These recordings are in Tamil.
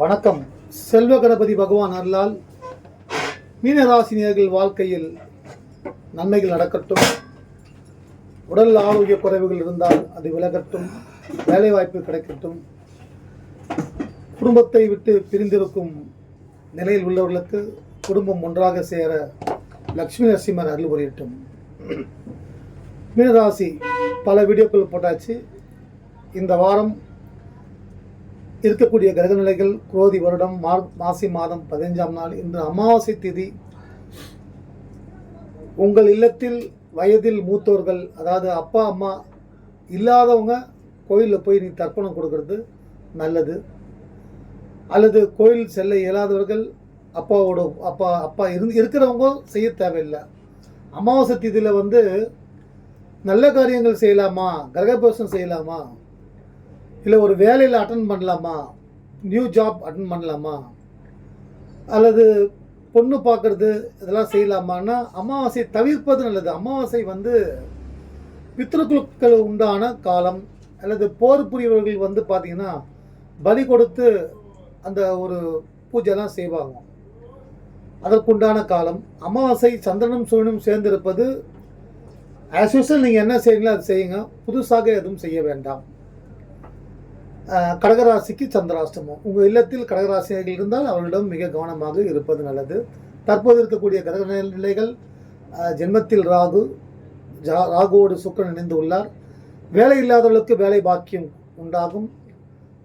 வணக்கம். செல்வ கணபதி பகவான் அருளால் மீனராசினியர்கள் வாழ்க்கையில் நன்மைகள் நடக்கட்டும். உடல் ஆரோக்கிய குறைவுகள் இருந்தால் அது விலகட்டும். வேலைவாய்ப்பு கிடைக்கட்டும். குடும்பத்தை விட்டு பிரிந்திருக்கும் நிலையில் உள்ளவர்களுக்கு குடும்பம் ஒன்றாக சேர லக்ஷ்மி நரசிம்மர் அருள் புரியட்டும். மீனராசி பல வீடியோக்கள் போட்டாச்சு. இந்த வாரம் இருக்கக்கூடிய கிரக நிலைகள் குரோதி வருடம் மா மாசி மாதம் பதினைஞ்சாம் நாள் இன்று அமாவாசை திதி. உங்கள் இல்லத்தில் வயதில் மூத்தோர்கள் அதாவது அப்பா அம்மா இல்லாதவங்க கோயிலில் போய் நீ தர்ப்பணம் கொடுக்கறது நல்லது. அல்லது கோயில் செல்ல இயலாதவர்கள் அப்பாவோட அப்பா அப்பா இருந்து இருக்கிறவங்க செய்ய தேவையில்லை. அமாவாசை திதியில் வந்து நல்ல காரியங்கள் செய்யலாமா? கிரகபோஷம் செய்யலாமா? இல்லை ஒரு வேலையில் அட்டன் பண்ணலாமா? நியூ ஜாப் அட்டன் பண்ணலாமா? அல்லது பொண்ணு பார்க்குறது இதெல்லாம் செய்யலாமான்னா அமாவாசையை தவிர்ப்பது நல்லது. அமாவாசை வந்து பித்ருக்களுக்கு உண்டான காலம். அல்லது போர் புரியவர்கள் வந்து பார்த்திங்கன்னா பலி கொடுத்து அந்த ஒரு பூஜைலாம் செய்வாங்க. அதற்குண்டான காலம். அமாவாசை சந்திரனும் சூரியனும் சேர்ந்திருப்பது ஆஸ் யூஸ்வல் நீங்கள் என்ன செய்யுங்களோ அது செய்யுங்க. புதுசாக எதுவும் செய்ய வேண்டாம். கடகராசிக்கு சந்திராஷ்டமம். உங்கள் இல்லத்தில் கடகராசியாக இருந்தால் அவர்களிடம் மிக கவனமாக இருப்பது நல்லது. தற்போது இருக்கக்கூடிய கடக நிலைகள் ஜென்மத்தில் ராகு ஜா ராகுவோடு சுக்கரன் இணைந்து உள்ளார். வேலை இல்லாதவர்களுக்கு வேலை பாக்கியம் உண்டாகும்.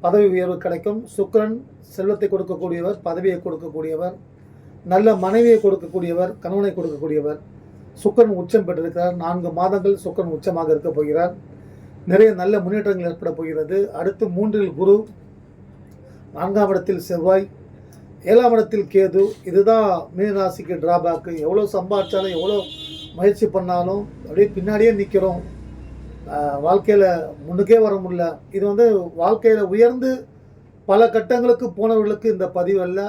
பதவி உயர்வு கிடைக்கும். சுக்கிரன் செல்வத்தை கொடுக்கக்கூடியவர் பதவியை கொடுக்கக்கூடியவர் நல்ல மனைவியை கொடுக்கக்கூடியவர் கணவனை கொடுக்கக்கூடியவர். சுக்கரன் உச்சம் பெற்றிருக்கிறார். நான்கு மாதங்கள் சுக்கரன் உச்சமாக இருக்க போகிறார். நிறைய நல்ல முன்னேற்றங்கள் ஏற்பட போகிறது. அடுத்து மூன்றில் குரு நான்காம் இடத்தில் செவ்வாய் ஏழாம் இடத்தில் கேது. இதுதான் மீனராசிக்கு டிராபேக்கு எவ்வளோ சம்பாதிச்சாலும் எவ்வளோ முயற்சி பண்ணாலும் அப்படியே பின்னாடியே நிற்கிறோம் வாழ்க்கையில் முன்னுக்கே வர முடியல. இது வந்து வாழ்க்கையில் உயர்ந்து பல கட்டங்களுக்கு போனவர்களுக்கு இந்த பதிவு அல்ல.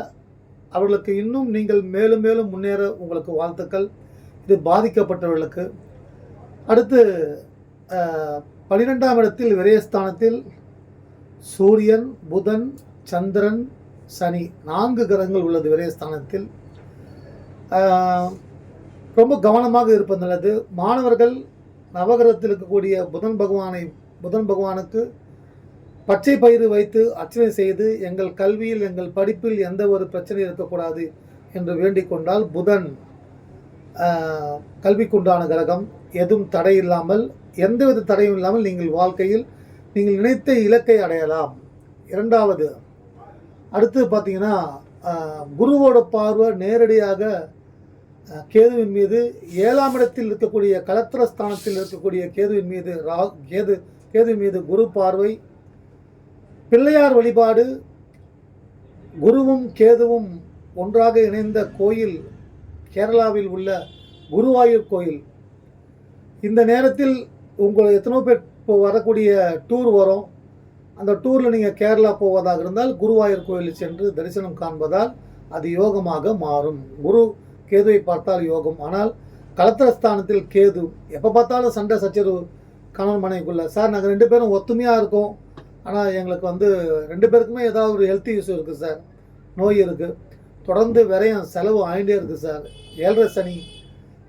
அவர்களுக்கு இன்னும் நீங்கள் மேலும் மேலும் முன்னேற உங்களுக்கு வாழ்த்துக்கள். இது பாதிக்கப்பட்டவர்களுக்கு. அடுத்து பனிரெண்டாம் இடத்தில் விரயஸ்தானத்தில் சூரியன் புதன் சந்திரன் சனி நான்கு கிரகங்கள் உள்ளது விரயஸ்தானத்தில். ரொம்ப கவனமாக இருப்பது நல்லது. மாணவர்கள் நவகிரகத்தில் இருக்கக்கூடிய புதன் பகவானை புதன் பகவானுக்கு பச்சை பயிறு வைத்து அர்ச்சனை செய்து எங்கள் கல்வியில் எங்கள் படிப்பில் எந்த ஒரு பிரச்சனையும் இருக்கக்கூடாது என்று வேண்டிக் கொண்டால் புதன் கல்விக்குண்டான கிரகம். எதுவும் தடை இல்லாமல் எந்தவித தடையும் இல்லாமல் நீங்கள் வாழ்க்கையில் நீங்கள் நினைத்த இலக்கை அடையலாம். இரண்டாவது அடுத்து பார்த்தீங்கன்னா குருவோட பார்வை நேரடியாக கேதுவின் மீது ஏழாம் இடத்தில் இருக்கக்கூடிய கலத்திரஸ்தானத்தில் இருக்கக்கூடிய கேதுவின் மீது ரா கேது கேதுவின் மீது குரு பார்வை பிள்ளையார் வழிபாடு குருவும் கேதுவும் ஒன்றாக இணைந்த கோயில் கேரளாவில் உள்ள குருவாயூர் கோயில். இந்த நேரத்தில் உங்கள் எத்தனோ பேர் இப்போ வரக்கூடிய டூர் வரும். அந்த டூரில் நீங்கள் கேரளா போவதாக இருந்தால் குருவாயூர் கோயில் சென்று தரிசனம் காண்பதால் அது யோகமாக மாறும். குரு கேதுவை பார்த்தால் யோகம். ஆனால் கலத்திரஸ்தானத்தில் கேது எப்போ பார்த்தாலும் சண்டை சச்சரவு கணவன் மனைவிக்குள்ள. சார் நாங்கள் ரெண்டு பேரும் ஒத்துமையாக இருக்கோம். ஆனால் எங்களுக்கு வந்து ரெண்டு பேருக்குமே ஏதாவது ஒரு ஹெல்த் இஷ்யூ இருக்குது சார். நோய் இருக்குது தொடர்ந்து விரையும் செலவு ஆகிட்டே இருக்குது சார். ஏழரை சனி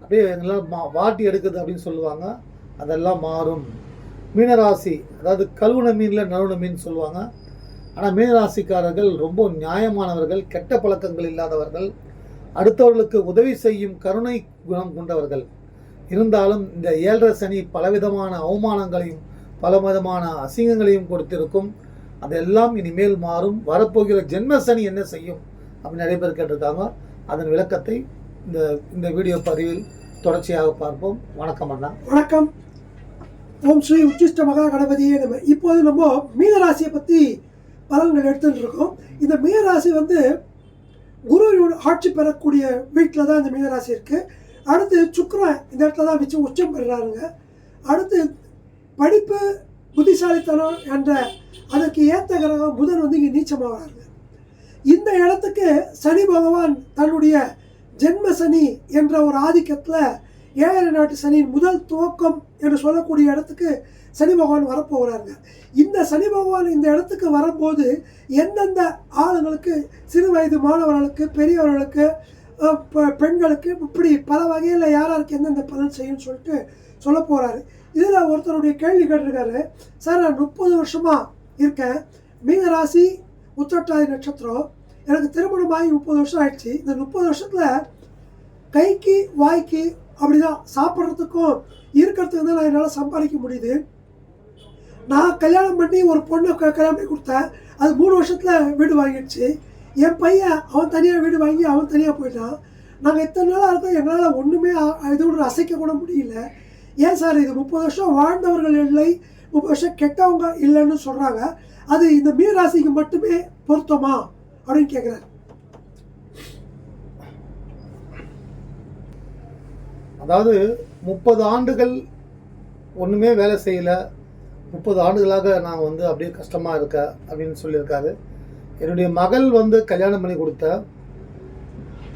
அப்படியே எங்களால் மா வாட்டி எடுக்குது அப்படின்னு சொல்லுவாங்க. அதெல்லாம் மாறும். மீனராசி அதாவது கழுவுன மீனில் நழுவுன மீன் சொல்லுவாங்க. ஆனால் மீனராசிக்காரர்கள் ரொம்ப நியாயமானவர்கள் கெட்ட பழக்கங்கள் இல்லாதவர்கள் அடுத்தவர்களுக்கு உதவி செய்யும் கருணை குணம் கொண்டவர்கள். இருந்தாலும் இந்த ஏழரை சனி பலவிதமான அவமானங்களையும் பலவிதமான அசிங்கங்களையும் கொடுத்திருக்கும். அதெல்லாம் இனிமேல் மாறும். வரப்போகிற ஜென்ம சனி என்ன செய்யும்? அப்படின்னு நிறைய பேர் கேட்டிருக்காங்க. அதன் விளக்கத்தை இந்த இந்த வீடியோ பதிவில் தொடர்ச்சியாக பார்ப்போம். வணக்கம் அண்ணா. வணக்கம். ஓம் ஸ்ரீ உச்சிஷ்ட மகா கணபதியே நம்ம இப்போது நம்ம மீனராசியை பற்றி பலன்கள் எடுத்துட்டு இருக்கோம். இந்த மீனராசி வந்து குருவினோட ஆட்சி பெறக்கூடிய வீட்டில் தான் இந்த மீனராசி இருக்குது அடுத்து சுக்கரன் இந்த இடத்துல தான் வச்சு உச்சம் பெறுறாருங்க. அடுத்து படிப்பு புத்திசாலித்தனம் என்ற அதற்கு ஏற்ற கிரகம் புதன் வந்து இங்கே நீச்சமாகிறாருங்க இந்த இடத்துக்கு சனி பகவான் தன்னுடைய ஜென்ம சனி என்ற ஒரு ஆதிக்கத்தில் ஏழரை நாட்டு சனியின் முதல் துவக்கம் என்று சொல்லக்கூடிய இடத்துக்கு சனி பகவான் வரப்போகிறாருங்க. இந்த சனி பகவான் இந்த இடத்துக்கு வரும்போது எந்தெந்த ஆளுங்களுக்கு சிறு வயது மாணவர்களுக்கு பெரியவர்களுக்கு பெ- பெண்களுக்கு இப்படி பல வகையில் யாராருக்கு எந்தெந்த பலன் செய்யும்னு சொல்லிட்டு சொல்ல போகிறாரு இதில் ஒருத்தருடைய கேள்வி கேட்டிருக்காரு. சார் நான் முப்பது வருஷமாக இருக்கேன். மீனராசி உத்தட்டாதி நட்சத்திரம். எனக்கு திருமணமாகி முப்பது வருஷம் ஆயிடுச்சு. இந்த முப்பது வருஷத்தில் கைக்கு வாய்க்கு அப்படிதான் சாப்பிட்றதுக்கும் இருக்கிறதுக்கு தான் நான் என்னால் சம்பாதிக்க முடியுது. நான் கல்யாணம் பண்ணி ஒரு பொண்ணை க- கல்யாணம் பண்ணி கொடுத்தேன். அது மூணு வருஷத்தில் வீடு வாங்கிடுச்சு. என் பையன் அவன் தனியாக வீடு வாங்கி அவன் தனியாக போயிட்டான். நாங்கள் இத்தனை நாளாக இருக்கோம். எங்களால் ஒன்றுமே இது ஒன்று அசைக்க கூட முடியல. ஏன் சார் இது முப்பது வருஷம் வாழ்ந்தவர்கள் இல்லை முப்பது வருஷம் கெட்டவங்க இல்லைன்னு சொல்கிறாங்க அது இந்த மீனராசிக்கு மட்டுமே பொருத்தமா? அப்படின்னு கேட்குறாரு அதாவது முப்பது ஆண்டுகள் ஒன்றுமே வேலை செய்யலை. முப்பது ஆண்டுகளாக நான் வந்து அப்படியே கஷ்டமாக இருக்க அப்படின்னு சொல்லியிருக்காரு. என்னுடைய மகள் வந்து கல்யாணம் பண்ணி கொடுத்த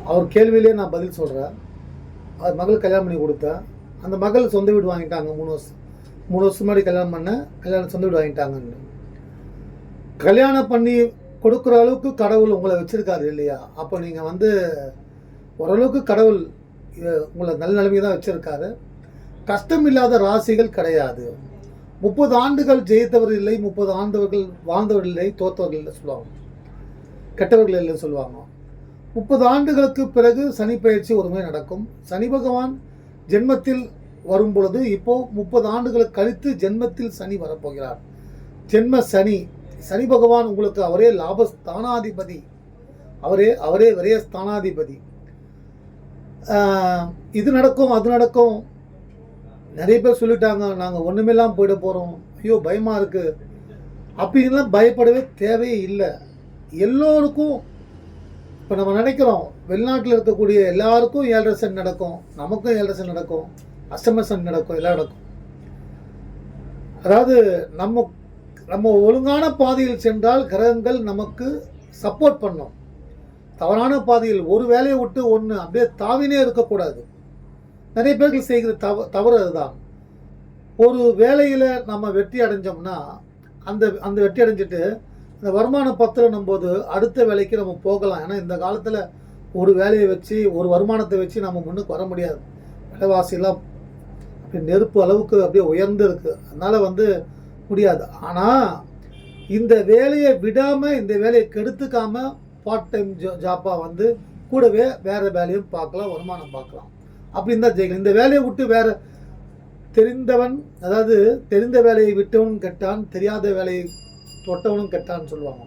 அவர் கேள்வியிலே நான் பதில் சொல்கிறேன் அவர் மகள் கல்யாணம் பண்ணி கொடுத்தேன் அந்த மகள் சொந்த வீடு வாங்கிட்டாங்க. மூணு வருஷம் மூணு வருஷம் முன்னாடி கல்யாணம் பண்ண கல்யாணம் சொந்த வீடு வாங்கிட்டாங்கன்னு. கல்யாணம் பண்ணி கொடுக்குற அளவுக்கு கடவுள் உங்களை வச்சிருக்காரு இல்லையா? அப்போ நீங்கள் வந்து ஓரளவுக்கு கடவுள் உங்களை நல்ல நிலைமையை தான் வச்சுருக்காரு. கஷ்டம் இல்லாத ராசிகள் கிடையாது. முப்பது ஆண்டுகள் ஜெயித்தவர் இல்லை முப்பது ஆண்டவர்கள் வாழ்ந்தவர்கள் இல்லை தோத்தவர்கள் இல்லை சொல்லுவாங்க. கெட்டவர்கள் இல்லைன்னு சொல்லுவாங்க. முப்பது ஆண்டுகளுக்கு பிறகு சனி பயிற்சி ஒருமுறை நடக்கும். சனி பகவான் ஜென்மத்தில் வரும் பொழுது இப்போது முப்பது ஆண்டுகளுக்கு கழித்து ஜென்மத்தில் சனி வரப்போகிறார். ஜென்ம சனி சனி பகவான் உங்களுக்கு அவரே லாபஸ்தானாதிபதி. அவரே அவரே விரய ஸ்தானாதிபதி இது நடக்கும் அது நடக்கும். நிறைய பேர் சொல்லிட்டாங்க நாங்கள் ஒன்றுமேலாம் போயிட போகிறோம் ஐயோ பயமாக இருக்குது அப்படின்லாம் பயப்படவே தேவையே இல்லை. எல்லோருக்கும் இப்போ நம்ம நினைக்கிறோம் வெளிநாட்டில் இருக்கக்கூடிய எல்லாருக்கும் ஏழரை சென்ட் நடக்கும். நமக்கும் ஏழரை சென்ட் நடக்கும். அஸ்டமர் சென்ட் நடக்கும் எல்லாம் நடக்கும். அதாவது நம்ம நம்ம ஒழுங்கான பாதையில் சென்றால் கிரகங்கள் நமக்கு சப்போர்ட் பண்ணும். தவறான பாதையில் ஒரு வேலையை விட்டு ஒன்று அப்படியே தாவினே இருக்கக்கூடாது. நிறைய பேர்கள் செய்கிற தவ தவறு அதுதான். ஒரு வேலையில் நம்ம வெற்றி அடைஞ்சோம்னா அந்த அந்த வெற்றி அடைஞ்சிட்டு இந்த வருமான பத்திரம் போது அடுத்த வேலைக்கு நம்ம போகலாம். ஏன்னா இந்த காலத்தில் ஒரு வேலையை வச்சு ஒரு வருமானத்தை வச்சு நம்ம முன்னுக்கு வர முடியாது. விலைவாசிலாம் அப்படி நெருப்பு அளவுக்கு அப்படியே உயர்ந்து இருக்குது அதனால் வந்து முடியாது. ஆனால் இந்த வேலையை விடாமல் இந்த வேலையை கெடுத்துக்காமல் பார்ட் டைம் ஜா ஜாப்பாக வந்து கூடவே வேறு வேலையும் பார்க்கலாம் வருமானம் பார்க்கலாம். அப்படின்னு தான் ஜெயிக்கலாம். இந்த வேலையை விட்டு வேற தெரிந்தவன் அதாவது தெரிந்த வேலையை விட்டவனும் கெட்டான் தெரியாத வேலையை தொட்டவனும் கெட்டான்னு சொல்லுவாங்க.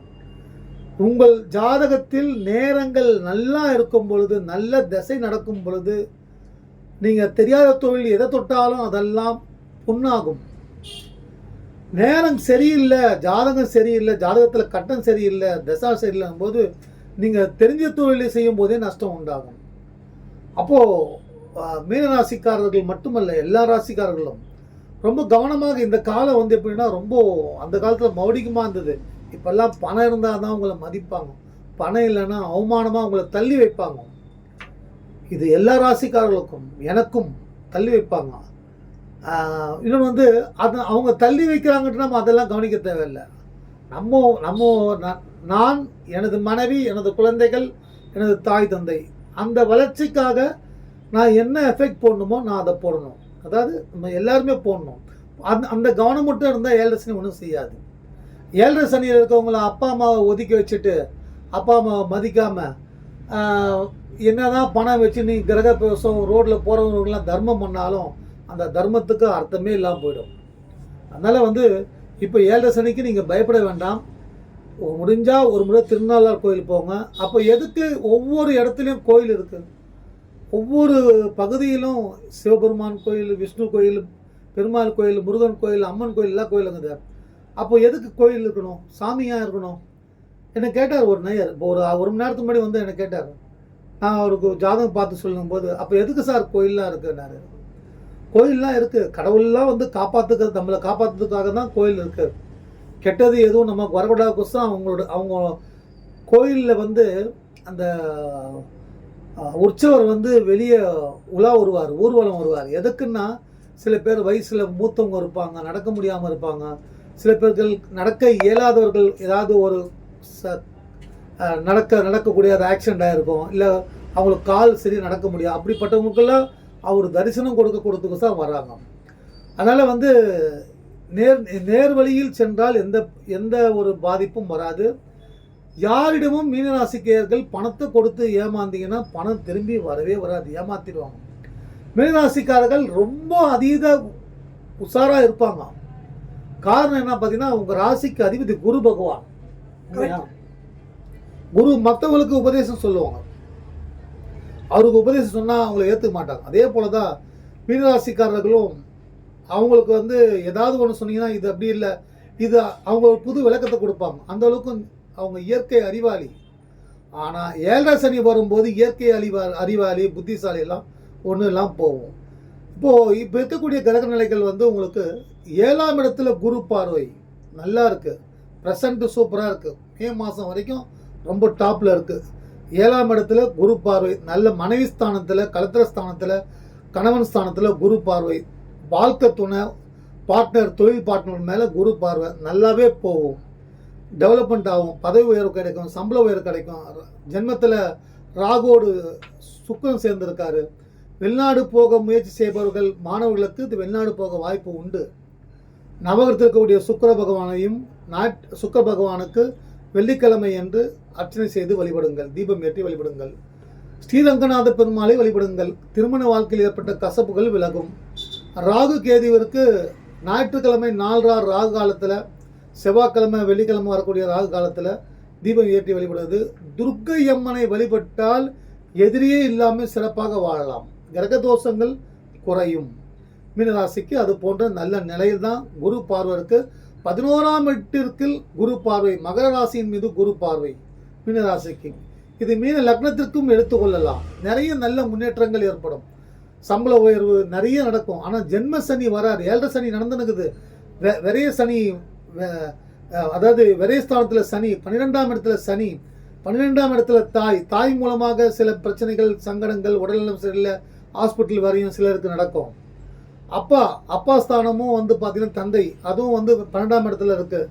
உங்கள் ஜாதகத்தில் நேரங்கள் நல்லா இருக்கும் பொழுது நல்ல திசை நடக்கும் பொழுது நீங்கள் தெரியாத தொழில் எதை தொட்டாலும் அதெல்லாம் புண்ணாகும். நேரம் சரியில்லை ஜாதகம் சரியில்லை ஜாதகத்தில் கட்டம் சரியில்லை தசா சரியில்லைன்னும் போது நீங்கள் தெரிஞ்ச தொழிலை செய்யும் போதே நஷ்டம் உண்டாகும். அப்போது மீன ராசிக்காரர்கள் மட்டுமல்ல எல்லா ராசிக்காரர்களும் ரொம்ப கவனமாக இந்த காலம் வந்து எப்படின்னா ரொம்ப அந்த காலத்தில் மௌடிகமாக இருந்தது. இப்போல்லாம் பணம் இருந்தால் தான் உங்களை மதிப்பாங்க. பணம் இல்லைன்னா அவமானமாக உங்களை தள்ளி வைப்பாங்க. இது எல்லா ராசிக்காரர்களுக்கும் எனக்கும் தள்ளி வைப்பாங்க. இன்னொன்று வந்து அது அவங்க தள்ளி வைக்கிறாங்கன்ட்டு நம்ம அதெல்லாம் கவனிக்க தேவையில்லை. நம்ம நம்ம நான் எனது மனைவி எனது குழந்தைகள் எனது தாய் தந்தை. அந்த வளர்ச்சிக்காக நான் என்ன எஃபெக்ட் போடணுமோ நான் அதை போடணும். அதாவது நம்ம எல்லாருமே போடணும். அந்த அந்த கவனம் மட்டும் இருந்தால் ஏழரை சனி ஒன்றும் செய்யாது. ஏழரை சனியில் இருக்கவங்கள அப்பா அம்மாவை ஒதுக்கி வச்சுட்டு அப்பா அம்மாவை மதிக்காமல் என்னதான் பணம் வச்சு நீ கிரக பிரவேசம் ரோட்டில் போகிறவங்களுக்குலாம் தர்மம் பண்ணாலும் அந்த தர்மத்துக்கு அர்த்தமே இல்லாமல் போயிடும். அதனால் வந்து இப்போ ஏழரை சனிக்கு நீங்கள் பயப்பட வேண்டாம். முடிஞ்சால் ஒரு முறை திருநாளார் கோயில் போங்க. அப்போ எதுக்கு ஒவ்வொரு இடத்துலையும் கோயில் இருக்குது ஒவ்வொரு பகுதியிலும் சிவபெருமான் கோயில் விஷ்ணு கோயில் பெருமாள் கோயில் முருகன் கோயில் அம்மன் கோயில் எல்லாம் கோயில் அங்கே அப்போ எதுக்கு கோயில் இருக்கணும்? சாமியாக இருக்கணும்? என்னை கேட்டார் ஒரு நேயர். இப்போ ஒரு ஒரு மணி நேரத்துக்கு முன்னாடி வந்து என்னை கேட்டார். நான் அவருக்கு ஜாதகம் பார்த்து சொல்லும்போது அப்போ எதுக்கு சார் கோயிலெலாம் இருக்குன்னாரு. கோயிலெலாம் இருக்குது கடவுள்லாம் வந்து காப்பாற்றுக்கிறது நம்மளை காப்பாற்றுறதுக்காக தான் கோயில் இருக்குது கெட்டது எதுவும் நமக்கு வரக்கூடாதுக்கோசம் அவங்களோட அவங்க கோயிலில் வந்து அந்த உற்சவர் வந்து வெளியே உலா வருவார் ஊர்வலம் வருவார். எதுக்குன்னா சில பேர் வயசில் மூத்தவங்க இருப்பாங்க நடக்க முடியாமல் இருப்பாங்க. சில பேர்கள் நடக்க இயலாதவர்கள் ஏதாவது ஒரு ச நடக்க நடக்கக்கூடிய அது ஆக்சிடெண்ட் ஆகிருக்கும் இல்லை அவங்களுக்கு கால் சரி நடக்க முடியாது. அப்படிப்பட்டவங்களுக்கெல்லாம் அவர் தரிசனம் கொடுக்க கொடுத்துக்கு தான் வர்றாங்க அதனால் வந்து நேர் நேர் வழியில் சென்றால் எந்த எந்த ஒரு பாதிப்பும் வராது. யாரிடமும் மீனராசிக்கியர்கள் பணத்தை கொடுத்து ஏமாந்தீங்கன்னா பணம் திரும்பி வரவே வராது. ஏமாத்திடுவாங்க. மீனராசிக்காரர்கள் ரொம்ப அதீத உஷாராக இருப்பாங்க. காரணம் என்ன பார்த்தீங்கன்னா உங்கள் ராசிக்கு அதிபதி குரு பகவான். குரு மற்றவங்களுக்கு உபதேசம் சொல்லுவாங்க. அவருக்கு உபதேசம் சொன்னால் அவங்கள ஏற்றுக்க மாட்டாங்க. அதே போல தான் மீனராசிக்காரர்களும் அவங்களுக்கு வந்து ஏதாவது ஒன்று சொன்னீங்கன்னா இது அப்படி இல்லை. இது அவங்க ஒரு புது விளக்கத்தை கொடுப்பாங்க. அந்த அளவுக்கு அவங்க இயற்கை அறிவாளி. ஆனால் ஏழரை சனி வரும்போது இயற்கை அறிவா அறிவாளி புத்திசாலி எல்லாம் ஒன்று எல்லாம் போகும். இப்போது இப்போ இருக்கக்கூடிய கிரக நிலைகள் வந்து உங்களுக்கு ஏழாம் இடத்துல குரு பார்வை நல்லா இருக்குது ப்ரெசண்ட்டு சூப்பராக இருக்குது மே மாதம் வரைக்கும் ரொம்ப டாப்பில் இருக்குது ஏழாம் இடத்துல குரு பார்வை நல்ல மனைவி ஸ்தானத்தில் கலத்திர ஸ்தானத்தில் கணவன் ஸ்தானத்தில் குரு பார்வை வாழ்க்கை துணை பார்ட்னர் தொழில் பார்ட்னர் மேலே குரு பார்வை. நல்லாவே போகும். டெவலப்மெண்ட் ஆகும். பதவி உயர்வு கிடைக்கும். சம்பள உயர்வு கிடைக்கும். ஜென்மத்தில் ராகோடு சுக்கம் சேர்ந்திருக்காரு. வெளிநாடு போக முயற்சி செய்பவர்கள் மாணவர்களுக்கு இது வெளிநாடு போக வாய்ப்பு உண்டு. நவகிரகத்தில் இருக்கக்கூடிய சுக்கிர பகவானையும் நாட் சுக்கர பகவானுக்கு வெள்ளிக்கிழமை என்று அர்ச்சனை செய்து வழிபடுங்கள். தீபம் ஏற்றி வழிபடுங்கள். ஸ்ரீரங்கநாத பெருமாளை வழிபடுங்கள். திருமண வாழ்க்கையில் ஏற்பட்ட கசப்புகள் விலகும். ராகு கேதுவிற்கு ஞாயிற்றுக்கிழமை நாலு ராகு காலத்தில் செவ்வாய்க்கிழமை வெள்ளிக்கிழமை வரக்கூடிய ராகு காலத்தில் தீபம் ஏற்றி வழிபடுவது. துர்க்கை அம்மனை வழிபட்டால் எதிரியே இல்லாமல் சிறப்பாக வாழலாம். கிரக தோஷங்கள் குறையும். மீனராசிக்கு அது போன்ற நல்ல நிலையில் தான் குரு பார்வருக்கு பதினோராம் எட்டிற்கில் குரு பார்வை மகர ராசியின் மீது குரு பார்வை மீனராசிக்கு. இது மீன லக்னத்திற்கும் எடுத்துக்கொள்ளலாம் நிறைய நல்ல முன்னேற்றங்கள் ஏற்படும். சம்பள உயர்வு நிறைய நடக்கும். ஆனால் ஜென்ம சனி வராது. ஏழரை சனி நடந்துனுக்குது. வெ விரைய சனி அதாவது விரைஸ்தானத்தில் சனி பன்னிரெண்டாம் இடத்துல சனி பன்னிரெண்டாம் இடத்துல தாய். தாய் மூலமாக சில பிரச்சனைகள் சங்கடங்கள் உடல்நலம் சரியில்லை. ஹாஸ்பிட்டல் வரையும் சிலருக்கு நடக்கும். அப்பா அப்பா ஸ்தானமும் வந்து பார்த்தீங்கன்னா தந்தை. அதுவும் வந்து பன்னெண்டாம் இடத்துல இருக்குது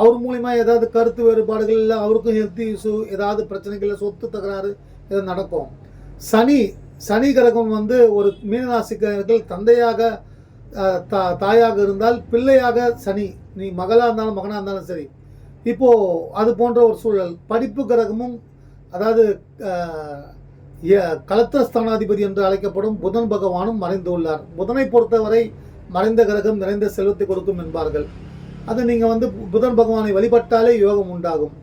அவர் மூலிமா ஏதாவது கருத்து வேறுபாடுகள் இல்லை அவருக்கும் ஹெல்த் இஷ்யூ ஏதாவது பிரச்சனைகள் சொத்து தகராறு இது நடக்கும். சனி சனி கிரகம் வந்து ஒரு மீனராசிக்காரர்கள் தந்தையாக தா தாயாக இருந்தால் பிள்ளையாக சனி நீ மகளாக இருந்தாலும் மகனாக இருந்தாலும் சரி. இப்போது அது போன்ற ஒரு சூழல். படிப்பு கிரகமும் அதாவது ஏ- கலத்திர ஸ்தானாதிபதி என்று அழைக்கப்படும் புதன் பகவானும் மறைந்துள்ளார் புதனை பொறுத்தவரை மறைந்த கிரகம் நிறைந்த செல்வத்தை கொடுக்கும் என்பார்கள். அது நீங்கள் வந்து புதன் பகவானை வழிபட்டாலே யோகம் உண்டாகும்.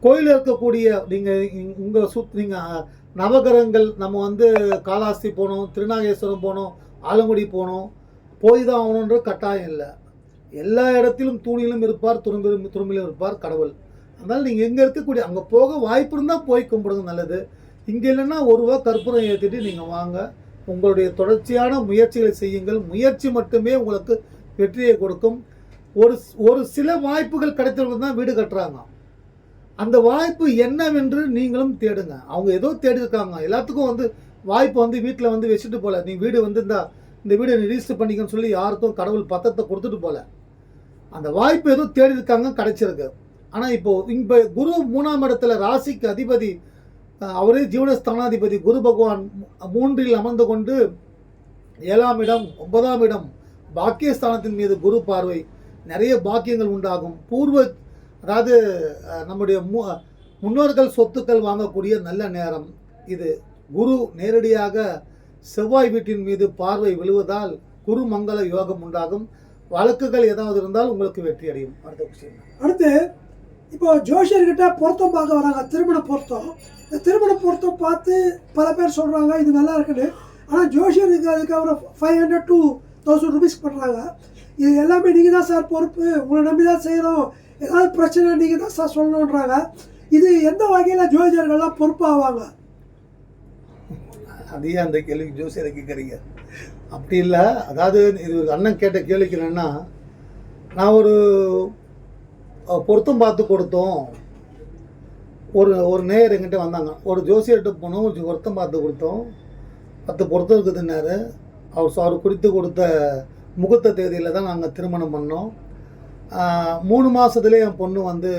கோயிலில் இருக்கக்கூடிய நீங்கள் உங்கள் சுத் நீங்கள் நவகிரகங்கள் நம்ம வந்து காளாஸ்தி போனோம் திருநாகேஸ்வரம் போனோம் ஆலங்குடி போனோம் போய் தான் ஆகணுன்ற கட்டாயம் இல்லை. எல்லா இடத்திலும் தூணிலும் இருப்பார் துரும்பிலும் துரும்பிலும் இருப்பார் கடவுள். அதனால் நீங்கள் எங்கே இருக்கக்கூடிய அங்கே போக வாய்ப்பு இருந்தால் போய் கும்பிடுங்க நல்லது. இங்கே இல்லைன்னா ஒரு ரூபா கற்பூரம் ஏற்றிட்டு நீங்கள் வாங்க. உங்களுடைய தொடர்ச்சியான முயற்சிகளை செய்யுங்கள். முயற்சி மட்டுமே உங்களுக்கு வெற்றியை கொடுக்கும். ஒரு ஒரு சில வாய்ப்புகள் கிடைத்தவங்க தான் வீடு கட்டுறாங்க. அந்த வாய்ப்பு என்னவென்று நீங்களும் தேடுங்க. அவங்க ஏதோ தேடி இருக்காங்க எல்லாத்துக்கும் வந்து வாய்ப்பு வந்து வீட்டில் வந்து வச்சுட்டு போகல நீ வீடு வந்து இந்த இந்த வீடு நீ ரிஜிஸ்டர் பண்ணிக்கன்னு சொல்லி யாருக்கும் கடவுள் பத்தத்தை கொடுத்துட்டு போகல அந்த வாய்ப்பு ஏதோ தேடி இருக்காங்க கிடைச்சிருக்கு. ஆனால் இப்போது இப்போ குரு மூணாம் இடத்துல ராசிக்கு அதிபதி அவரே ஜீவனஸ்தானாதிபதி. குரு பகவான் மூன்றில் அமர்ந்து கொண்டு ஏழாம் இடம் ஒன்பதாம் இடம் பாக்கியஸ்தானத்தின் மீது குரு பார்வை. நிறைய பாக்கியங்கள் உண்டாகும். பூர்வ அதாவது நம்முடைய மு முன்னோர்கள் சொத்துக்கள் வாங்கக்கூடிய நல்ல நேரம் இது. குரு நேரடியாக செவ்வாய் வீட்டின் மீது பார்வை விழுவதால் குரு மங்கள யோகம் உண்டாகும். வழக்குகள் ஏதாவது இருந்தால் உங்களுக்கு வெற்றி அடையும். அடுத்த விஷயம் அடுத்து இப்போ ஜோஷியர்கிட்ட பொருத்தம் பார்க்க வராங்க. திருமண பொருத்தம். இந்த திருமண பொருத்தம் பார்த்து பல பேர் சொல்கிறாங்க இது நல்லா இருக்குன்னு. ஆனால் ஜோஷியருக்கு அதுக்கு ஒரு five hundred two thousand rupees பண்ணுறாங்க இது எல்லாமே நீங்கள் தான் சார் பொறுப்பு. உங்களை நம்பி தான் செய்கிறோம் ஏதாவது பிரச்சனை நீங்கள் தான் சார் சொல்லணுன்றாங்க இது எந்த வகையில் ஜோதிடர்கள்லாம் பொறுப்பாவாங்க? அதையே அந்த கேள்விக்கு ஜோசியரை கேட்குறீங்க அப்படி இல்லை. அதாவது இது அண்ணன் கேட்ட கேள்விக்கு என்னென்னா நான் ஒரு பொருத்தம் பார்த்து கொடுத்தோம். ஒரு ஒரு நேயர் எங்கிட்ட வந்தாங்க. ஒரு ஜோசியர்கிட்ட போனோம். ஒரு பொருத்தம் பார்த்து கொடுத்தோம். பத்து பொருத்தம் இருக்குதுன்னாரு. அவர் அவர் குறித்து கொடுத்த முகூர்த்த தேதியில் தான் நாங்கள் திருமணம் பண்ணோம். மூணு மாதத்துலேயே என் பொண்ணு வந்து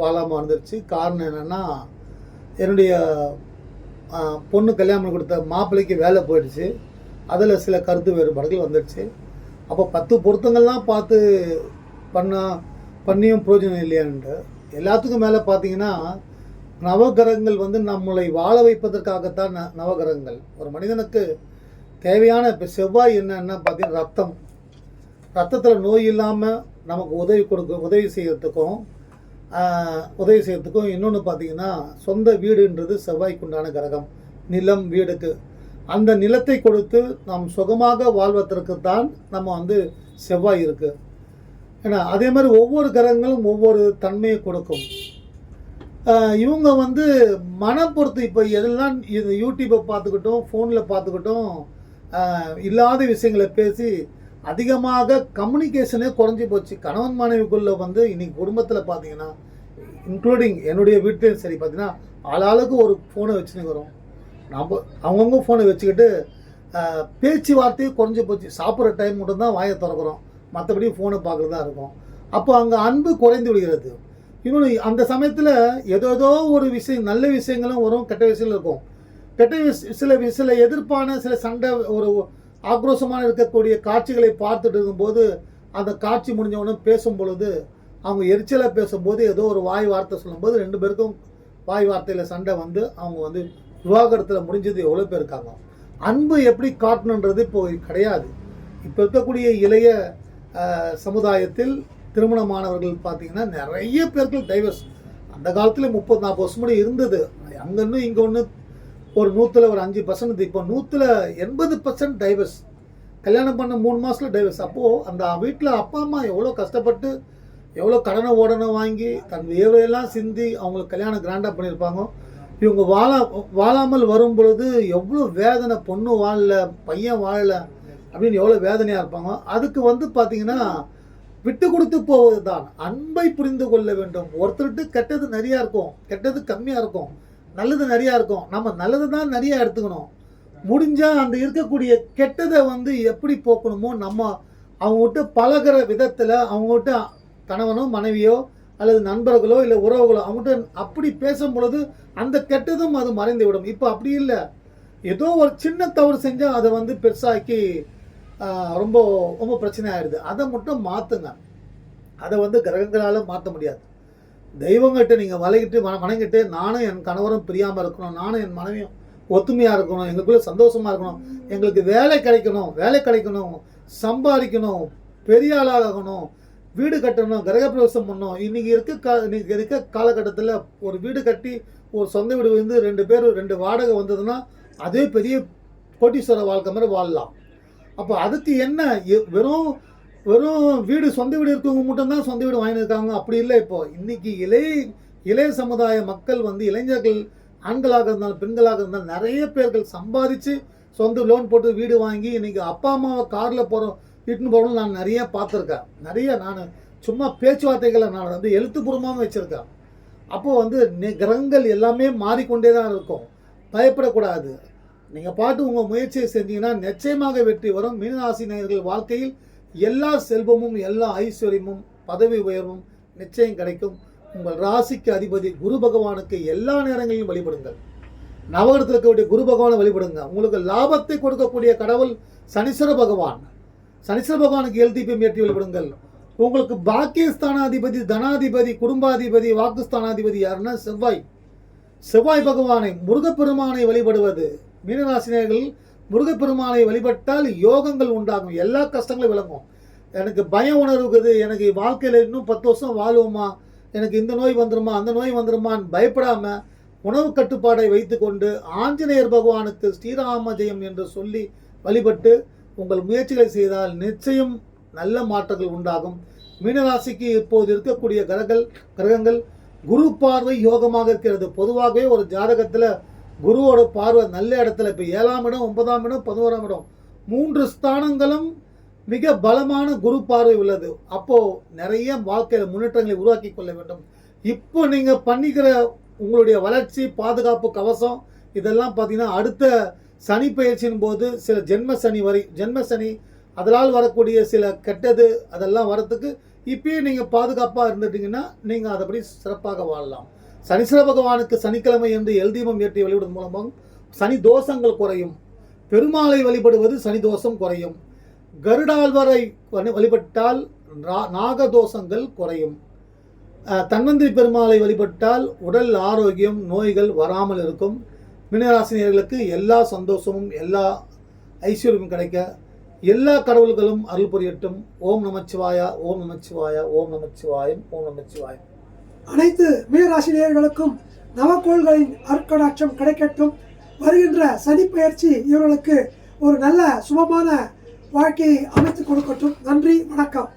வாழாமல் வந்துருச்சு காரணம் என்னென்னா என்னுடைய பொண்ணு கல்யாணம் பண்ணி கொடுத்த மாப்பிள்ளைக்கு வேலை போயிடுச்சு. அதில் சில கருத்து வேறுபாடுகள் வந்துடுச்சு அப்போ பத்து பொருத்தங்கள்லாம் பார்த்து பண்ண பண்ணியும் பிரயோஜனம் இல்லையான்ட்டு. எல்லாத்துக்கும் மேலே பார்த்தீங்கன்னா நவகிரகங்கள் வந்து நம்மளை வாழ வைப்பதற்காகத்தான் ந நவகிரகங்கள். ஒரு மனிதனுக்கு தேவையான இப்போ செவ்வாய் என்னன்னா பார்த்தீங்கன்னா ரத்தம். ரத்தத்தில் நோய் இல்லாமல் நமக்கு உதவி கொடுக்க உதவி செய்கிறதுக்கும் உதவி செய்கிறதுக்கும் இன்னொன்று பார்த்தீங்கன்னா சொந்த வீடுன்றது செவ்வாய்க்குண்டான கிரகம். நிலம் வீடுக்கு. அந்த நிலத்தை கொடுத்து நாம் சுகமாக வாழ்வதற்கு தான் நம்ம வந்து செவ்வாய் இருக்குது ஏன்னா அதே மாதிரி ஒவ்வொரு கிரகங்களும் ஒவ்வொரு தன்மையை கொடுக்கும். இவங்க வந்து மனம் பொறுத்து இப்போ எதெல்லாம் இது யூடியூப்பை பார்த்துக்கிட்டோம் ஃபோனில் பார்த்துக்கிட்டோம் இல்லாத விஷயங்களை பேசி அதிகமாக கம்யூனிகேஷனே குறைஞ்சி போச்சு. கணவன் மனைவிக்குள்ளே வந்து இன்னைக்கு குடும்பத்தில் பார்த்தீங்கன்னா இன்க்ளூடிங் என்னுடைய வீட்லேயும் சரி பார்த்தீங்கன்னா ஆளாளுக்கு ஒரு ஃபோனை வச்சுருக்கிறோம் நம்ம அவங்கவுங்க ஃபோனை வச்சுக்கிட்டு பேச்சுவார்த்தையும் குறைஞ்சி போச்சு. சாப்பிட்ற டைம் மட்டும்தான் வாயை திறக்கிறோம். மற்றபடி ஃபோனை பார்க்குறதா இருக்கும். அப்போ அங்கே அன்பு குறைந்து விடுகிறது. இன்னொன்று அந்த சமயத்தில் ஏதோ ஏதோ ஒரு விஷயம் நல்ல விஷயங்களும் வரும் கெட்ட விஷயங்களும் இருக்கும். கெட்ட விஷ சில சில எதிர்ப்பான சில சண்டை ஒரு ஆக்ரோஷமாக இருக்கக்கூடிய காட்சிகளை பார்த்துட்டு இருக்கும்போது அந்த காட்சி முடிஞ்ச பேசும் பொழுது அவங்க எரிச்சலாக பேசும்போது ஏதோ ஒரு வாய் வார்த்தை சொல்லும்போது ரெண்டு பேருக்கும் வாய் வார்த்தையில் சண்டை வந்து அவங்க வந்து விவாகரத்தில் முடிஞ்சது எவ்வளோ பேர் இருக்காங்க. அன்பு எப்படி காட்டணுன்றது இப்போ கிடையாது. இப்போ இருக்கக்கூடிய இளைய சமுதாயத்தில் திருமணமானவர்கள் பார்த்தீங்கன்னா நிறைய பேர்கள் டைவர்ஸ் அந்த காலத்தில் முப்பது நாற்பது வருஷம் முன்னாடி இருந்தது. அங்கே ஒன்று இங்கே ஒன்று ஒரு நூற்றில் ஒரு அஞ்சு பர்சன்ட் இப்போ நூற்றில் எண்பது பர்சன்ட் டைவர்ஸ் கல்யாணம் பண்ண மூணு மாதத்தில் டைவர்ஸ் அப்போது அந்த வீட்டில் அப்பா அம்மா எவ்வளோ கஷ்டப்பட்டு எவ்வளோ கடனை ஓடனை வாங்கி தன் வேவையெல்லாம் சிந்தி அவங்களுக்கு கல்யாணம் கிராண்டாக பண்ணியிருப்பாங்க. இவங்க வாழ வாழாமல் வரும் பொழுது எவ்வளோ வேதனை பொண்ணு வாழல பையன் வாழல அப்படின்னு எவ்வளோ வேதனையாக இருப்பாங்க. அதுக்கு வந்து பார்த்தீங்கன்னா விட்டு கொடுத்து போவது தான் அன்பை புரிந்து கொள்ள வேண்டும். ஒருத்தர்கிட்ட கெட்டது நிறையா இருக்கும். கெட்டது கம்மியாக இருக்கும். நல்லது நிறையா இருக்கும். நம்ம நல்லது தான் நிறையா எடுத்துக்கணும். முடிஞ்சால் அந்த இருக்கக்கூடிய கெட்டதை வந்து எப்படி போக்கணுமோ நம்ம அவங்ககிட்ட பழகுற விதத்தில் அவங்ககிட்ட கணவனோ மனைவியோ அல்லது நண்பர்களோ இல்லை உறவுகளோ அவங்ககிட்ட அப்படி பேசும் பொழுது அந்த கெட்டதும் அது மறைந்து விடும். இப்போ அப்படி இல்லை. ஏதோ ஒரு சின்ன தவறு செஞ்சால் அதை வந்து பெருசாக்கி ரொம்ப ரொம்ப பிரச்சனை ஆயிடுது. அதை மட்டும் மாற்றுங்க அதை வந்து கிரகங்களால் மாற்ற முடியாது. தெய்வங்கிட்ட நீங்கள் வளைகிட்டு வ வணங்கிட்டு நானும் என் கணவரும் பிரியாமல் இருக்கணும். நானும் என் மனைவியும் ஒத்துமையாக இருக்கணும். எங்களுக்குள்ளே சந்தோஷமாக இருக்கணும். எங்களுக்கு வேலை கிடைக்கணும். வேலை கிடைக்கணும். சம்பாதிக்கணும். பெரிய ஆளாகணும். வீடு கட்டணும். கிரகப்பிரவேசம் பண்ணணும். இன்றைக்கி இருக்க கா இன்னைக்கு இருக்க காலகட்டத்தில் ஒரு வீடு கட்டி ஒரு சொந்த வீடு வந்து ரெண்டு பேர் ரெண்டு வாடகை வந்ததுன்னா அதே பெரிய கோட்டீஸ்வர வாழ்க்கை மாதிரி வாழலாம். அப்போ அதுக்கு என்ன? வெறும் வெறும் வீடு சொந்த வீடு இருக்கவங்க மட்டும்தான் சொந்த வீடு வாங்கியிருக்காங்க. அப்படி இல்லை இப்போ. இன்னைக்கு இளைய இளைய சமுதாய மக்கள் வந்து இளைஞர்கள் ஆண்களாக இருந்தாலும் பெண்களாக இருந்தாலும் நிறைய பேர்கள் சம்பாதிச்சு சொந்த லோன் போட்டு வீடு வாங்கி இன்னைக்கு அப்பா அம்மாவை காரில் போகிறோம் இட்டுன்னு போகிறோம் நான் நிறைய பார்த்துருக்கேன். நிறைய நான் சும்மா பேச்சுவார்த்தைகளை நான் வந்து எழுத்துப்பூர்வமாக வச்சுருக்கேன். அப்போது வந்து கிரகங்கள் எல்லாமே மாறிக்கொண்டே தான் இருக்கும். பயப்படக்கூடாது. நீங்கள் பாட்டு உங்கள் முயற்சியை செஞ்சீங்கன்னா நிச்சயமாக வெற்றி வரும். மீனராசி நேயர்கள் வாழ்க்கையில் எல்லா செல்வமும் எல்லா ஐஸ்வர்யமும் பதவி உயர்வும் நிச்சயம் கிடைக்கும். உங்கள் ராசிக்கு அதிபதி குரு பகவானுக்கு எல்லா நேரங்களிலும் வழிபடுங்கள். நவகரத்தில் இருக்கக்கூடிய குரு பகவானை வழிபடுங்க. உங்களுக்கு லாபத்தை கொடுக்கக்கூடிய கடவுள் சனீஸ்வர பகவான். சனீஸ்வர பகவானுக்கு எல்தீபம் ஏற்றி வழிபடுங்கள். உங்களுக்கு பாக்கியஸ்தானாதிபதி தனாதிபதி குடும்பாதிபதி வாக்குஸ்தானாதிபதி யாருன்னா செவ்வாய். செவ்வாய் பகவானை முருகப்பெருமானை வழிபடுவது மீனராசினியர்கள் முருகப்பெருமானை வழிபட்டால் யோகங்கள் உண்டாகும் எல்லா கஷ்டங்களும் விளங்கும். எனக்கு பயம் உணர்வுக்குது எனக்கு வாழ்க்கையில் இன்னும் பத்து வருஷம் வாழ்வோமா? எனக்கு இந்த நோய் வந்துருமா அந்த நோய் வந்துருமான்னு பயப்படாமல் உணவு கட்டுப்பாடை வைத்துக்கொண்டு ஆஞ்சநேயர் பகவானுக்கு ஸ்ரீராம ஜெயம் என்று சொல்லி வழிபட்டு உங்கள் முயற்சிகளை செய்தால் நிச்சயம் நல்ல மாற்றங்கள் உண்டாகும். மீனராசிக்கு இப்போது இருக்கக்கூடிய கிரகங்கள் கிரகங்கள் குரு பார்வை யோகமாக இருக்கிறது. பொதுவாகவே ஒரு ஜாதகத்தில் குருவோட பார்வை நல்ல இடத்துல இப்போ ஏழாம் இடம் ஒன்பதாம் இடம் பதினோராம் இடம். மூன்று ஸ்தானங்களும் மிக பலமான குரு பார்வை உள்ளது. அப்போது நிறைய வாழ்க்கையில் முன்னேற்றங்களை உருவாக்கி கொள்ள வேண்டும். இப்போ நீங்கள் பண்ணிக்கிற உங்களுடைய வளர்ச்சி பாதுகாப்பு கவசம் இதெல்லாம் பார்த்தீங்கன்னா அடுத்த சனி பயிற்சியின் போது சில ஜென்ம சனி வரை ஜென்ம சனி அதனால் வரக்கூடிய சில கெட்டது அதெல்லாம் வரத்துக்கு இப்பயே நீங்கள் பாதுகாப்பாக இருந்துட்டீங்கன்னா நீங்கள் அதைப்படி சிறப்பாக வாழலாம். சனீஸ்வர பகவானுக்கு சனிக்கிழமை என்று எல்தீபம் ஏற்றி வழிபடுவதன் மூலமாக சனி தோஷங்கள் குறையும். பெருமாளை வழிபடுவது சனி தோஷம் குறையும். கருடாழ்வாரை வழிபட்டால் நா- நாகதோஷங்கள் குறையும். தன்வந்திரி பெருமாளை வழிபட்டால் உடல் ஆரோக்கியம் நோய்கள் வராமல் இருக்கும். மீனராசினியர்களுக்கு எல்லா சந்தோஷமும் எல்லா ஐஸ்வர்யமும் கிடைக்க எல்லா கடவுள்களும் அருள் புரியட்டும். ஓம் நமச்சிவாயா ஓம் நமச்சிவாயா ஓம் நமச்சிவாயம் ஓம் நமச்சிவாயம். அனைத்து மீனராசினியர்களுக்கும் நவக்கோள்களின் அற்கடாட்சம் கிடைக்கட்டும். வருகின்ற சனி பயிற்சி இவர்களுக்கு ஒரு நல்ல சுபமான வாழ்க்கையை அமைத்து கொடுக்கட்டும். நன்றி வணக்கம்.